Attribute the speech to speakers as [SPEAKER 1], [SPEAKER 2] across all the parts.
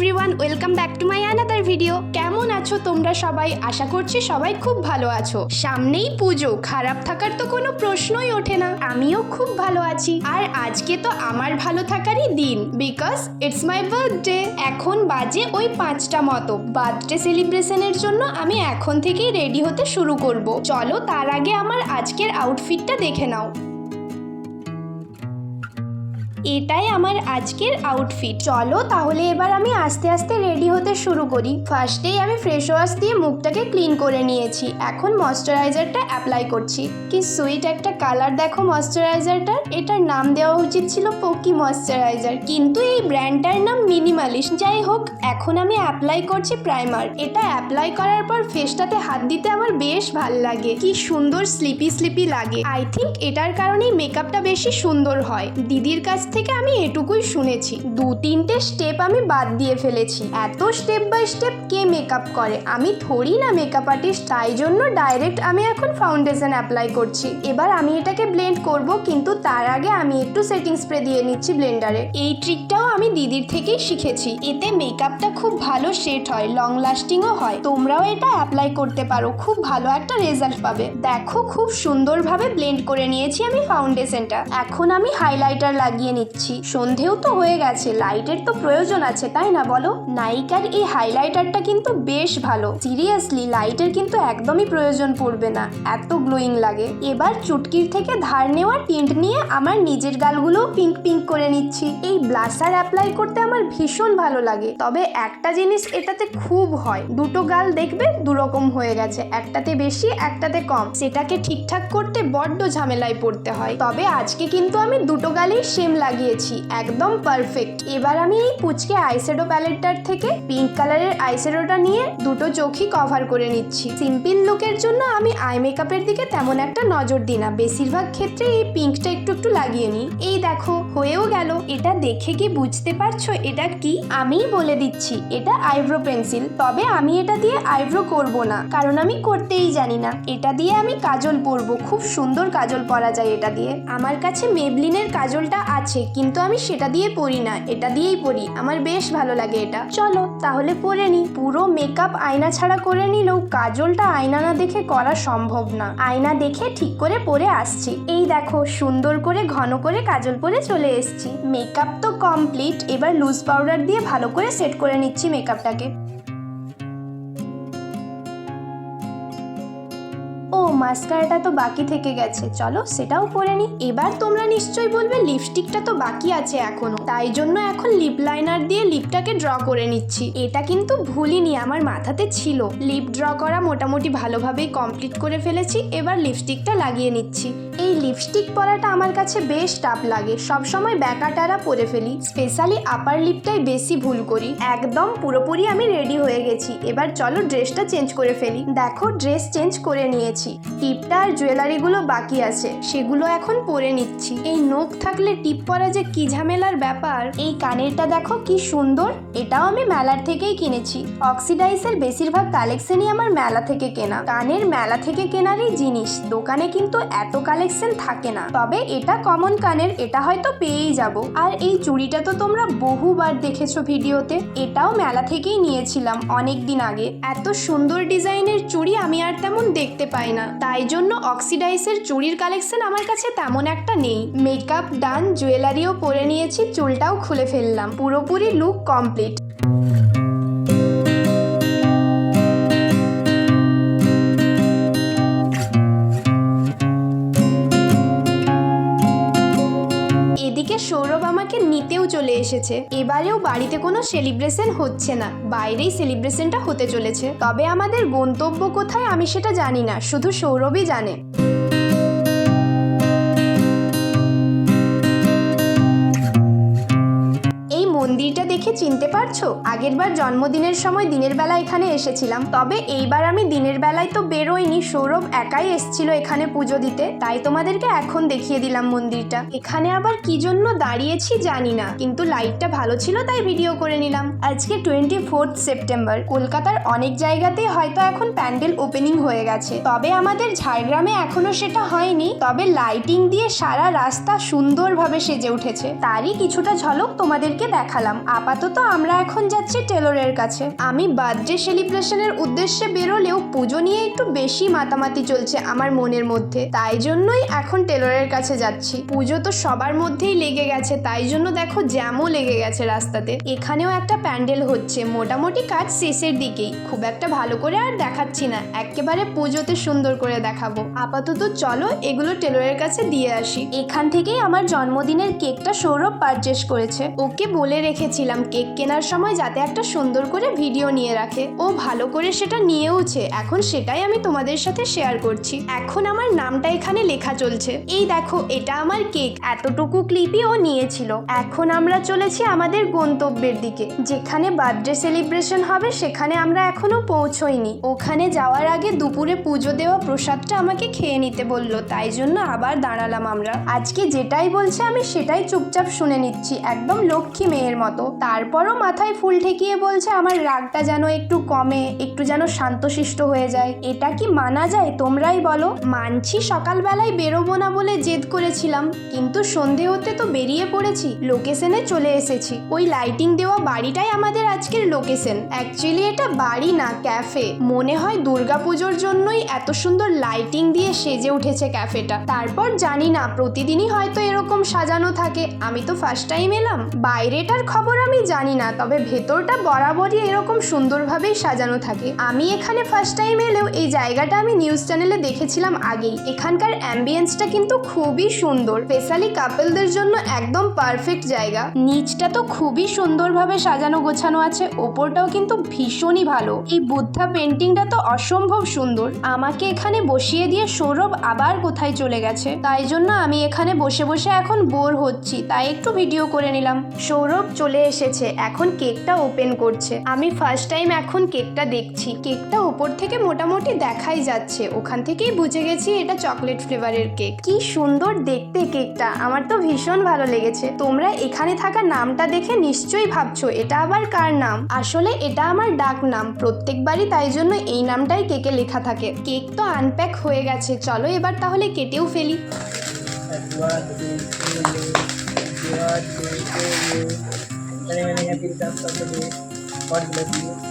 [SPEAKER 1] Everyone welcome back to my another video কেমন আছো তোমরা সবাই? আশা করছি সবাই খুব ভালো আছো। সামনেই পুজো। খারাপ থাকার তো কোনো প্রশ্নই ওঠে না। আমিও খুব ভালো আছি। আর আজকে তো আমার ভালো থাকারই দিন। বিকজ ইটস মাই বার্থডে এখন বাজে ওই পাঁচটা মতো। বার্থডে সেলিব্রেশনের জন্য আমি এখন থেকেই রেডি হতে শুরু করব। চলো তার আগে আমার আজকের আউটফিটটা দেখে নাও। এটাই আমার আজকের আউটফিট চলো তাহলে এবার আমি আস্তে আস্তে রেডি হতে শুরু করি। ফার্স্টেই আমি ফ্রেশ ওয়াশ দিয়ে মুখটাকে ক্লিন করে নিয়েছি। এখন ময়শ্চারাইজারটা অ্যাপ্লাই করছি। কি সুইট একটা কালার দেখো ময়শ্চারাইজারটার এটার নাম দেওয়া উচিত ছিল পোকি ময়শ্চারাইজার কিন্তু এই ব্র্যান্ডটার নাম মিনিমালিস্ট যাই হোক, এখন আমি অ্যাপ্লাই করছি প্রাইমার এটা অ্যাপ্লাই করার পর ফেসটাতে হাত দিতে আমার বেশ ভালো লাগে। কি সুন্দর স্লিপি স্লিপি লাগে। আই থিঙ্ক এটার কারণেই মেকআপটা বেশি সুন্দর হয়। দিদির কাছ থেকে আমি এটুকুই শুনেছি। দু, তিনটে স্টেপ আমি বাদ দিয়ে ফেলেছি। এত স্টেপ বাই স্টেপ কে মেকআপ করে? আমি থোড়ি না মেকআপ আর্টিস্ট তাই জন্য ডাইরেক্ট আমি এখন ফাউন্ডেশন অ্যাপ্লাই করছি। এবার আমি এটাকে ব্লেন্ড করব, কিন্তু তার আগে আমি একটু সেটিং স্প্রে দিয়ে নিচ্ছি ব্লেন্ডারে এই ট্রিকটাও আমি দিদির থেকেই শিখেছি। এতে মেকআপটা খুব ভালো সেট হয় লং লাস্টিংও হয়। তোমরাও এটা অ্যাপ্লাই করতে পারো, খুব ভালো একটা রেজাল্ট পাবে। দেখো, খুব সুন্দরভাবে ব্লেন্ড করে নিয়েছি আমি ফাউন্ডেশনটা এখন আমি হাইলাইটার লাগিয়ে নিচ্ছি। সন্ধেও তো হয়ে গেছে, লাইটের তো প্রয়োজন আছে, তাই না বলো? নাইকার এই হাইলাইটারটা কিন্তু বেশ ভালো। সিরিয়াসলি, লাইটের কিন্তু একদমই প্রয়োজন পড়বে না, এত গ্লোয়িং লাগে। এবার চুটকির থেকে ধার নেওয়া টিন্ট নিয়ে আমার নিজের গালগুলোও পিঙ্ক পিঙ্ক করে নিচ্ছি। এই ব্লাসার অ্যাপ্লাই করতে আমার ভীষণ ভালো লাগে। তবে একটা জিনিস এটাতে খুব হয়, দুটো গাল দেখবে দুরকম হয়ে গেছে, একটাতে বেশি, একটাতে কম। সেটাকে ঠিকঠাক করতে বড্ড ঝামেলায় পড়তে হয়। তবে আজকে কিন্তু আমি দুটো গালেই সেম লাগিয়েছি, একদম পারফেক্ট এবার আমি এই পুচকে আইশ্যাডো প্যালেটটার থেকে পিঙ্ক কালারের আইশ্যাডোটা নিয়ে দুটো চোখই কভার করে নিচ্ছি। সিম্পল লুকের জন্য আমি আই মেকআপের দিকে তেমন একটা নজর দিই না। বেশিরভাগ ক্ষেত্রে এই পিঙ্কটা একটু একটু লাগিয়ে নিই। এই দেখো, হয়েও গেল। এটা দেখে কি বুঝতে পারছ এটা কি? আমিই বলে দিচ্ছি, এটা আইব্রো পেন্সিল তবে আমি এটা দিয়ে আইব্রো করব না, কারণ আমি করতেই জানি না। এটা দিয়ে আমি কাজল পরবো। খুব সুন্দর কাজল পরা যায় এটা দিয়ে। আমার কাছে মেবলিনের কাজলটা আছে। কিন্তু আমি সেটা দিয়ে পরি না, এটা দিয়েই পরি আমার বেশ ভালো লাগে এটা। চলো, তাহলে পরে নি। পুরো মেকআপ আয়না ছাড়া করে নিলেও কাজলটা আয়না না দেখে করা সম্ভব না। আয়না দেখে ঠিক করে পরে আসছি। এই দেখো, সুন্দর করে ঘন করে কাজল পরে চলে এসেছি। মেকআপ তো কমপ্লিট এবার লুজ পাউডার দিয়ে ভালো করে সেট করে নিচ্ছি মেকআপটাকে মাস্কারাটা তো বাকি থেকে গেছে। চলো সেটাও পরে নি। এবার তোমরা নিশ্চয়ই বলবে লিপস্টিকটা তো বাকি আছে এখনও। তাই জন্য এখন লিপ লাইনার দিয়ে লিপটাকে ড্র করে নিচ্ছি। এটা কিন্তু ভুলিনি, আমার মাথাতে ছিল। লিপ ড্র করা মোটামুটি ভালোভাবেই কমপ্লিট করে ফেলেছি। এবার লিপস্টিকটা লাগিয়ে নিচ্ছি। এই লিপস্টিক পরাটা আমার কাছে বেশ টাফ লাগে। সব সময় ব্যাকা টারা পরে ফেলি। স্পেশালি আপার লিপটাই বেশি ভুল করি। একদম পুরোপুরি আমি রেডি হয়ে গেছি। এবার চলো ড্রেসটা চেঞ্জ করে ফেলি। দেখো ড্রেস চেঞ্জ করে নিয়েছি। টিপটা আর জুয়েলারিগুলো বাকি আছে, সেগুলো এখন পরে নিচ্ছি। এই নখ থাকলে টিপ পরা যে কি ঝামেলার ব্যাপার, এই কানেরটা দেখো কি সুন্দর, এটাও আমি মেলার থেকেই কিনেছি। অক্সিডাইসের বেশিরভাগ কালেকশনই আমার মেলা থেকে কেনা। কানের মেলা থেকে কেনারই জিনিস, দোকানে কিন্তু এত কালেকশন থাকে না। তবে এটা কমন কানের, এটা হয়তো পেয়েই যাব। আর এই চুড়িটা তো তোমরা বহুবার দেখেছ ভিডিওতে, এটাও মেলা থেকেই নিয়েছিলাম অনেক দিন আগে। এত সুন্দর ডিজাইনের চুড়ি আমি আর তেমন দেখতে পাই না। তাই জন্য অক্সিডাইসের চুড়ির কালেকশন আমার কাছে তেমন একটা নেই। মেকআপ ডান, জুয়েলারিও পরে নিয়েছি, চুলটাও খুলে ফেললাম। পুরোপুরি লুক কমপ্লিট। এসেছে। এবারেও বাড়িতে কোনো সেলিব্রেশন হচ্ছে না। বাইরেই সেলিব্রেশনটা হতে চলেছে। তবে আমাদের গন্তব্য কোথায় আমি সেটা জানি না। শুধু সৌরভই জানে। দেখে চিনতে পারছ? আগেরবার জন্মদিনের সময় দিনের বেলা এখানে এসেছিলাম। তবে এইবার আমি দিনের বেলায় তো বেরোইনি। সৌরভ একাই এসেছিল এখানে পুজো দিতে। তাই তোমাদেরকে এখন দেখিয়ে দিলাম মন্দিরটা। এখানে আবার কি জন্য দাঁড়িয়েছি জানি না। কিন্তু লাইটটা ভালো ছিল, তাই ভিডিও করে নিলাম। আজকে টোয়েন্টি ফোর্থ সেপ্টেম্বর। কলকাতার অনেক জায়গাতেই হয়তো এখন প্যান্ডেল ওপেনিং হয়ে গেছে। তবে আমাদের ঝাড়গ্রামে এখনও সেটা হয়নি। তবে লাইটিং দিয়ে সারা রাস্তা সুন্দরভাবে সেজে উঠেছে। তারই কিছুটা ঝলক তোমাদেরকে দেখালাম। আপাতত আপাতত আমরা এখন যাচ্ছি টেলরের কাছে। আমি বার্থডে সেলিব্রেশনের উদ্দেশ্যে বেরোলেও পুজো নিয়ে একটু বেশি মাতামাতি চলছে আমার মনের মধ্যে। তাই জন্যই এখন টেলরের কাছে যাচ্ছি। পুজো তো সবার মধ্যেই লেগে গেছে, তাই জন্য দেখো জ্যামও লেগে গেছে রাস্তাতে। এখানেও একটা প্যান্ডেল হচ্ছে, মোটামুটি কাজ শেষের দিকেই। খুব একটা ভালো করে আর দেখাচ্ছি না, একেবারে পুজোতে সুন্দর করে দেখাবো। আপাতত চলো এগুলো টেলরের কাছে দিয়ে আসি। এখান থেকেই আমার জন্মদিনের কেকটা সৌরভ পারচেস করেছে। ওকে বলে রেখেছিলাম কেক কেনার সময় যাতে একটা সুন্দর করে ভিডিও নিয়ে রাখে। ও ভালো করে সেটা নিয়েওছে। এখন সেটাই আমি তোমাদের সাথে শেয়ার করছি। এখন আমার নামটা এখানে লেখা চলছে। এই দেখো, এটা আমার কেক। এতটুকু ক্লিপই ও নিয়েছিল। এখন আমরা চলেছি আমাদের গন্তব্যের দিকে। যেখানে বার্থডে সেলিব্রেশন হবে, সেখানে আমরা এখনও পৌঁছইনি। ওখানে যাওয়ার আগে দুপুরে পুজো দেওয়া প্রসাদটা আমাকে খেয়ে নিতে বলল। তাই জন্য আবার দাঁড়ালাম আমরা। আজকে যেটাই বলছে, আমি সেটাই চুপচাপ শুনে নিচ্ছি। একদম লক্ষ্মী মেয়ের মতো। তারপরও মাথায় ফুল ঠেকিয়ে বলছে, আমার রাগটা যেন একটু কমে, একটু যেন শান্তশিষ্ট হয়ে যায়। এটা কি মানা যায়? তোমরাই বলো। মানছি সকালবেলায় বেরোবো না বলে জেদ করেছিলাম, কিন্তু সন্ধে হতে তো বেরিয়ে পড়েছি, লোকেশনে চলে এসেছি। ওই লাইটিং দেওয়া বাড়িটাই আমাদের আজকের লোকেশন। অ্যাকচুয়ালি এটা বাড়ি না, ক্যাফে। মনে হয় দুর্গাপুজোর জন্যই এত সুন্দর লাইটিং দিয়ে সেজে উঠেছে ক্যাফেটা। তারপর জানি না, প্রতিদিনই হয়তো এরকম সাজানো থাকে। আমি তো ফার্স্ট টাইম এলাম। বাইরেটার খবর আমি জানি না, তবে ভেতরটা বরাবরই এরকম সুন্দরভাবেই সাজানো থাকে। আমি এখানে ফার্স্ট টাইম এলেও এই জায়গাটা আমি নিউজ চ্যানেলে দেখেছিলাম আগেই। এখানকার অ্যাম্বিয়েন্সটা কিন্তু খুবই সুন্দর। স্পেশালি কাপলদের জন্য একদম পারফেক্ট জায়গা। নিচটা তো খুবই সুন্দরভাবে সাজানো গোছানো আছে, ওপরটাও কিন্তু ভীষণই ভালো। এই বুদ্ধা পেন্টিংটা তো অসম্ভব সুন্দর। আমাকে এখানে বসিয়ে দিয়ে সৌরভ আবার কোথায় চলে গেছে? তাই জন্য আমি এখানে বসে বসে এখন বোর হচ্ছি, তাই একটু ভিডিও করে নিলাম। সৌরভ চলে এসেছে এখন কেকটা ওপেন করছে আমি ফার্স্ট টাইম এখন কেকটা দেখছি কেকটা উপর থেকে মোটামুটি দেখাই যাচ্ছে ওখান থেকেই বুঝে গেছি এটা চকলেট ফ্লেভারের কেক কি সুন্দর দেখতে কেকটা আমার তো ভীষণ ভালো লেগেছে তোমরা এখানে থাকা নামটা দেখে নিশ্চয়ই ভাবছ এটা আবার কার নাম আসলে এটা আমার ডাক নাম প্রত্যেকবারই তাই জন্য এই নামটাই কেকে লেখা থাকে কেক তো আনপ্যাক হয়ে গেছে চলো এবার তাহলে কেটেও ফেলি
[SPEAKER 2] मैंने मैंने यहाँ तीन चार सब और लगी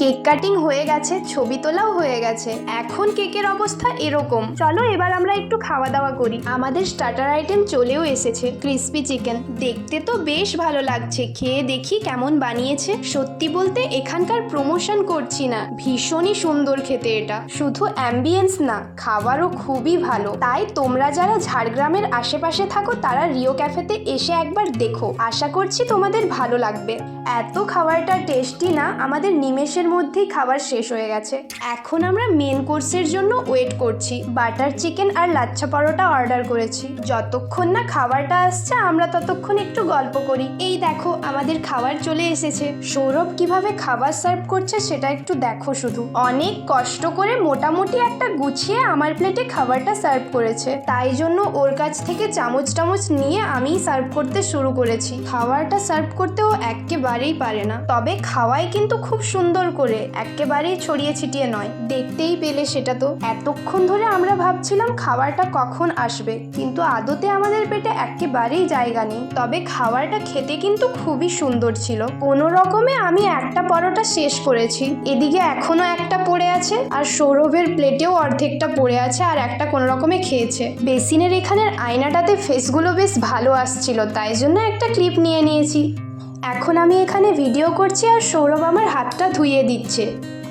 [SPEAKER 1] কেক কাটিং হয়ে গেছে, ছবি তোলাও হয়ে গেছে। এখন কেকের অবস্থা এরকম। চলো এবার আমরা একটু খাওয়া দাওয়া করি। আমাদের স্টার্টার আইটেম চলেও এসেছে ক্রিস্পি চিকেন দেখতে তো বেশ ভালো লাগছে, খেয়ে দেখি কেমন বানিয়েছে। সত্যি বলতে এখানকার প্রমোশন করছি না, ভীষণই সুন্দর খেতে এটা। শুধু অ্যাম্বিয়েন্স না খাবারও খুবই ভালো। তাই তোমরা যারা ঝাড়গ্রামের আশেপাশে থাকো, তারা রিও ক্যাফেতে এসে একবার দেখো। আশা করছি তোমাদের ভালো লাগবে। এত খাবারটা টেস্টি না, আমাদের নিমেষের মধ্যেই খাবার শেষ হয়ে গেছে। এখন আমরা মেন কোর্সের জন্য ওয়েট করছি। বাটার চিকেন আর লাচ্ছা পরোটা অর্ডার করেছি। যতক্ষণ না খাবারটা আসছে, আমরা ততক্ষণ একটু গল্প করি। এই দেখো, আমাদের খাবার চলে এসেছে। সৌরভ কীভাবে খাবার সার্ভ করছে সেটা একটু দেখো শুধু। অনেক কষ্ট করে মোটামুটি একটা গুছিয়ে আমার প্লেটে খাবারটা সার্ভ করেছে। তাই জন্য ওর কাছ থেকে চামচ টামচ নিয়ে আমিই সার্ভ করতে শুরু করেছি। খাবারটা সার্ভ করতেও একেবারেই পারে না। তবে খাওয়াই কিন্তু খুব সুন্দর করে, একেবারেই ছড়িয়ে ছিটিয়ে নয়। দেখতেই পেলে সেটা তো। এতক্ষণ ধরে আমরা ভাবছিলাম খাবারটা কখন আসবে, কিন্তু আদতে আমাদের পেটে একেবারেই জায়গা নেই। তবে খাবারটা খেতে কিন্তু খুবই সুন্দর ছিল। কোনো রকমে আমি একটা পরোটা শেষ করেছি। এদিকে এখনও একটা পড়ে আছে, আর সৌরভের প্লেটেও অর্ধেকটা পড়ে আছে, আর একটা কোনো রকমে খেয়েছে। বেসিনের এখানের আয়নাটাতে ফেসগুলো বেশ ভালো আসছিল, তাই জন্য একটা ক্লিপ নিয়ে নিয়েছি। এখন আমি এখানে ভিডিও করছি আর সৌরভ আমার হাতটা ধুইয়ে দিচ্ছে।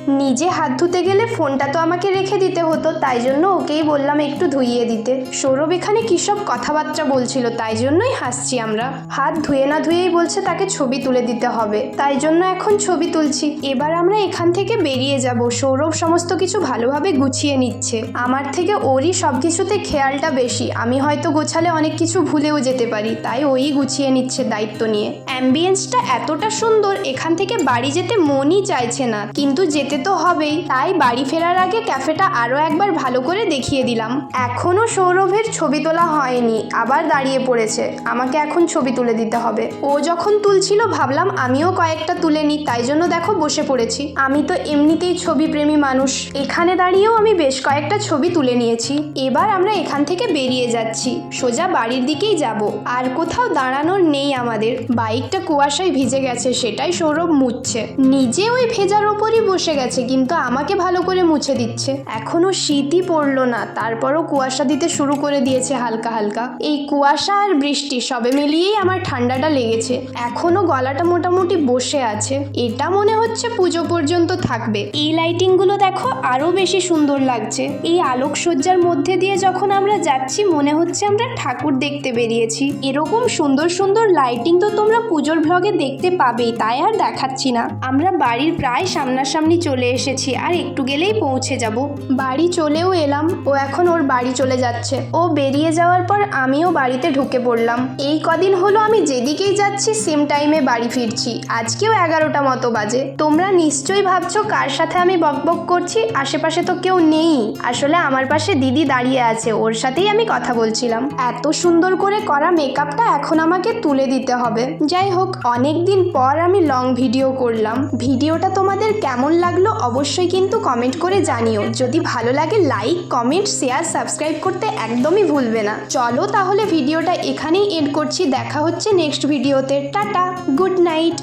[SPEAKER 1] নিজে হাত ধুতে গেলে ফোনটা তো আমাকে রেখে দিতে হতো, তাই জন্য ওকেই বললাম একটু ধুইয়ে দিতে। সৌরভ এখানে কী সব কথাবার্তা বলছিল, তাই জন্যই হাসছি আমরা। হাত ধুয়ে না ধুয়েই বলছে তাকে ছবি তুলে দিতে হবে, তাই জন্য এখন ছবি তুলছি। এবার আমরা এখান থেকে বেরিয়ে যাব, সৌরভ সমস্ত কিছু ভালোভাবে গুছিয়ে নিচ্ছে। আমার থেকে ওরই সব কিছুতে খেয়ালটা বেশি, আমি হয়তো গোছালে অনেক কিছু ভুলেও যেতে পারি, তাই ওই গুছিয়ে নিচ্ছে দায়িত্ব নিয়ে। অ্যাম্বিয়েন্সটা এতটা সুন্দর, এখান থেকে বাড়ি যেতে মনই চাইছে না, কিন্তু যেতে যেতে তো হবেই, তাই বাড়ি ফেরার আগে ক্যাফেটা আরও একবার ভালো করে দেখিয়ে দিলাম। এখনও সৌরভের ছবি তোলা হয়নি, আবার দাঁড়িয়ে পড়েছে, আমাকে এখন ছবি তুলে দিতে হবে। ও যখন তুলছিল, ভাবলাম আমিও কয়েকটা তুলে নিই, তাই জন্য দেখো বসে পড়েছি। আমি তো এমনিতেই ছবি প্রেমী মানুষ, এখানে দাঁড়িয়েও আমি বেশ কয়েকটা ছবি তুলে নিয়েছি। এবার আমরা এখান থেকে বেরিয়ে যাচ্ছি, সোজা বাড়ির দিকেই যাব। আর কোথাও দাঁড়ানোর নেই আমাদের, বাইকটা কুয়াশায় ভিজে গেছে, সেটাই সৌরভ মুছছে। নিজে ওই ভেজার ওপরই বসে গেছে কিন্তু আমাকে ভালো করে মুছে দিচ্ছে। এখনও শীতই পড়ল না, তারপরও কুয়াশা দিতে শুরু করে দিয়েছে হালকা হালকা। এই কুয়াশা আর বৃষ্টি সবে মিলিয়েই আমার ঠান্ডাটা লেগেছে। এখনও গলাটা মোটামুটি বসে আছে। এটা মনে হচ্ছে পুজো পর্যন্ত থাকবে। এই লাইটিংগুলো দেখো আরও বেশি সুন্দর লাগছে। এই আলোকসজ্জার মধ্যে দিয়ে যখন আমরা যাচ্ছি, মনে হচ্ছে আমরা ঠাকুর দেখতে বেরিয়েছি। এরকম সুন্দর সুন্দর লাইটিং তো তোমরা পুজোর ভ্লগে দেখতে পাবেই, তাই আর দেখাচ্ছি না। আমরা বাড়ির প্রায় সামনাসামনি চলে এসেছি, আর একটু গেলেই পৌঁছে যাব। বাড়ি চলেও এলাম, ও এখন ওর বাড়ি চলে যাচ্ছে। ও বেরিয়ে যাওয়ার পর আমিও বাড়িতে ঢুকে পড়লাম। এই কদিন হলো আমি যেদিকেই যাচ্ছি সেম টাইমে বাড়ি ফিরছি। আজকেও এগারোটা মতো বাজে। তোমরা নিশ্চয়ই ভাবছ, কার সাথে আমি বকবক করছি? আশেপাশে তো কেউ নেই। আসলে আমার পাশে দিদি দাঁড়িয়ে আছে, ওর সাথেই আমি কথা বলছিলাম। এত সুন্দর করে করা মেকআপটা এখন আমাকে তুলে দিতে হবে। যাই হোক অনেক দিন পর আমি লং ভিডিও করলাম। ভিডিওটা তোমাদের কেমন লাগল অবশ্যই কিন্তু কমেন্ট করে জানিও। যদি ভালো লাগে লাইক কমেন্ট শেয়ার সাবস্ক্রাইব করতে একদমই ভুলবে না। চলো তাহলে ভিডিওটা এখানেই এড করছি। দেখা হচ্ছে নেক্সট ভিডিওতে টাটা গুড নাইট